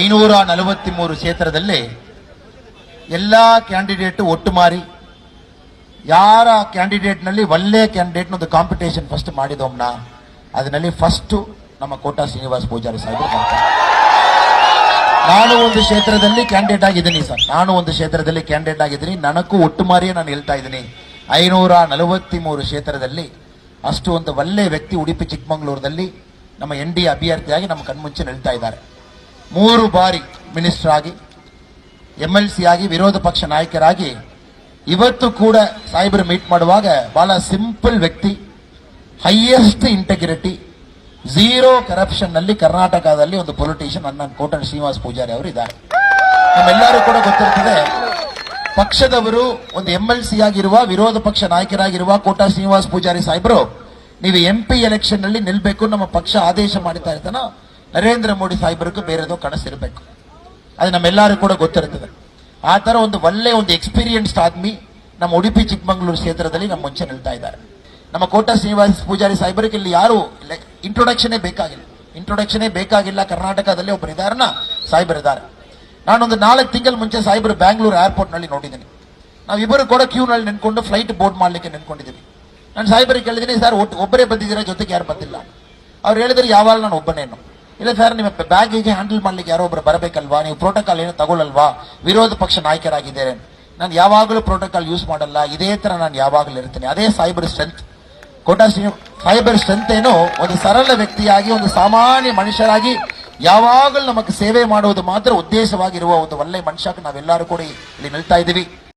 ಐನೂರ ನಲವತ್ಮೂರು ಕ್ಷೇತ್ರದಲ್ಲಿ ಎಲ್ಲ ಕ್ಯಾಂಡಿಡೇಟ್ ಒಟ್ಟು ಮಾರಿ, ಯಾರ ಕ್ಯಾಂಡಿಡೇಟ್ನಲ್ಲಿ ಒಳ್ಳೆ ಕ್ಯಾಂಡಿಡೇಟ್ ಒಂದು ಕಾಂಪಿಟೇಷನ್ ಫಸ್ಟ್ ಮಾಡಿದೋಮ್ನ ಅದರಲ್ಲಿ ಫಸ್ಟ್ ನಮ್ಮ ಕೋಟಾ ಶ್ರೀನಿವಾಸ್ ಪೂಜಾರಿ ಬರ್ತಾರೆ. ನಾನು ಒಂದು ಕ್ಷೇತ್ರದಲ್ಲಿ ಕ್ಯಾಂಡಿಡೇಟ್ ಆಗಿದ್ದೀನಿ ಸರ್. ನಾನು ಒಂದು ಕ್ಷೇತ್ರದಲ್ಲಿ ಕ್ಯಾಂಡಿಡೇಟ್ ಆಗಿದ್ದೀನಿ. ನನಗೂ ಒಟ್ಟು ಮಾರಿಯೇ ನಾನು ಹೇಳ್ತಾ ಇದ್ದೀನಿ. ಐನೂರ ನಲವತ್ಮೂರು ಕ್ಷೇತ್ರದಲ್ಲಿ ಅಷ್ಟು ಒಂದು ಒಳ್ಳೆ ವ್ಯಕ್ತಿ ಉಡುಪಿ ಚಿಕ್ಕಮಗಳೂರಿನಲ್ಲಿ ನಮ್ಮ ಎನ್ ಡಿ ಅಭ್ಯರ್ಥಿಯಾಗಿ ನಮ್ಮ ಕಣ್ಮುಂಚೆ ನಿಲ್ತಾ ಇದ್ದಾರೆ. ಮೂರು ಬಾರಿ ಮಿನಿಸ್ಟರ್ ಆಗಿ ಎಂ ಎಲ್ ಸಿ ಆಗಿ, ವಿರೋಧ ಪಕ್ಷ ನಾಯಕರಾಗಿ, ಇವತ್ತು ಕೂಡ ಸಾಹೇಬರು ಮೀಟ್ ಮಾಡುವಾಗ ಬಹಳ ಸಿಂಪಲ್ ವ್ಯಕ್ತಿ ಹೈಯೆಸ್ಟ್ ಇಂಟೆಗ್ರಿಟಿ ಝೀರೋ ಕರಪ್ಷನ್ನಲ್ಲಿ ಕರ್ನಾಟಕದಲ್ಲಿ ಒಂದು ಪೊಲಿಟಿಷಿಯನ್ ಅನ್ನ ಕೋಟನ್ ಶ್ರೀನಿವಾಸ್ ಪೂಜಾರಿ ಅವರು ಇದ್ದಾರೆ. ನಮ್ಮೆಲ್ಲರೂ ಕೂಡ ಗೊತ್ತಿರ್ತದೆ, ಪಕ್ಷದವರು ಒಂದು ಎಂ ಎಲ್ ಸಿ ಆಗಿರುವ, ವಿರೋಧ ಪಕ್ಷ ನಾಯಕರಾಗಿರುವ ಕೋಟಾ ಶ್ರೀನಿವಾಸ್ ಪೂಜಾರಿ ಸಾಹೇಬರು, ನೀವು ಎಂ ಪಿ ಎಲೆಕ್ಷನ್ನಲ್ಲಿ ನಿಲ್ಬೇಕು ನಮ್ಮ ಪಕ್ಷ ಆದೇಶ ಮಾಡ್ತಾ ಇರ್ತಾನ ನರೇಂದ್ರ ಮೋದಿ ಸಾಹೇಬರಿಗೂ ಬೇರೆದೋ ಕನಸಿರಬೇಕು. ಅದು ನಮ್ಮೆಲ್ಲರೂ ಕೂಡ ಗೊತ್ತಿರ್ತದೆ ಆ ಥರ ಒಂದು ಒಳ್ಳೆ ಒಂದು ಎಕ್ಸ್ಪೀರಿಯನ್ಸ್ಡ್ ಆದ್ಮಿ ನಮ್ಮ ಉಡುಪಿ, ಚಿಕ್ಕಮಗಳೂರು ಕ್ಷೇತ್ರದಲ್ಲಿ ನಮ್ಮ ಮುಂಚೆ ನಿಲ್ತಾ ಇದ್ದಾರೆ. ನಮ್ಮ ಕೋಟ ಶ್ರೀನಿವಾಸ ಪೂಜಾರಿ ಸಾಹೇಬರಿಗೆ ಇಲ್ಲಿ ಯಾರು ಇಂಟ್ರೊಡಕ್ಷನೇ ಬೇಕಾಗಿಲ್ಲ. ಇಂಟ್ರೊಡಕ್ಷನೇ ಬೇಕಾಗಿಲ್ಲ ಕರ್ನಾಟಕದಲ್ಲಿ ಒಬ್ಬರು ಇದಾರನ ಸಾಹೇಬರಿದ್ದಾರೆ. ನಾನೊಂದು ನಾಲ್ಕು ತಿಂಗಳ ಮುಂಚೆ ಸಾಹೇಬರು ಬ್ಯಾಂಗ್ಳೂರು ಏರ್ಪೋರ್ಟ್ನಲ್ಲಿ ನೋಡಿದ್ದೀನಿ. ನಾವಿಬ್ಬರು ಕೂಡ ಕ್ಯೂನಲ್ಲಿ ನಿಂತ್ಕೊಂಡು ಫ್ಲೈಟ್ ಬೋರ್ಡ್ ಮಾಡಲಿಕ್ಕೆ ನಿಂತ್ಕೊಂಡಿದ್ದೀವಿ. ನಾನು ಸಾಹೇಬರಿಗೆ ಕೇಳಿದ್ದೀನಿ, ಸರ್ ಒಟ್ಟು ಒಬ್ಬರೇ ಬಂದಿದ್ದೀರಾ? ಜೊತೆಗೆ ಯಾರು ಬಂದಿಲ್ಲ? ಅವ್ರು ಹೇಳಿದ್ರೆ ಯಾವಾಗ ನಾನು ಒಬ್ಬನೇನು. ಇಲ್ಲ ಸರ್ ನಿಮ್ಮ ಬ್ಯಾಗೇಜ್ ಹ್ಯಾಂಡಲ್ ಮಾಡ್ಲಿಕ್ಕೆ ಯಾರೋ ಒಬ್ರು ಬರಬೇಕಲ್ವಾ? ನೀವು ಪ್ರೋಟೋಕಾಲ್ ಏನು ತಗೊಳ್ಳಲ್ವಾ? ವಿರೋಧ ಪಕ್ಷ ನಾಯಕರಾಗಿದ್ದೇನೆ ನಾನು ಯಾವಾಗಲೂ ಪ್ರೋಟೋಕಾಲ್ ಯೂಸ್ ಮಾಡಲ್ಲ. ಇದೇ ತರ ನಾನು ಯಾವಾಗಲೂ ಇರ್ತೀನಿ. ಅದೇ cyber strength Kota Shri cyber strength ಏನು ಒಂದು ಸರಳ ವ್ಯಕ್ತಿಯಾಗಿ, ಒಂದು ಸಾಮಾನ್ಯ ಮನುಷ್ಯರಾಗಿ ಯಾವಾಗಲೂ ನಮಗೆ ಸೇವೆ ಮಾಡುವುದು ಮಾತ್ರ ಉದ್ದೇಶವಾಗಿರುವ ಒಂದು ಒಳ್ಳೆ ಮನುಷ್ಯಕ್ಕೆ ನಾವೆಲ್ಲರೂ ಕೂಡ ಇಲ್ಲಿ ನಿಲ್ತಾ ಇದ್ದೀವಿ.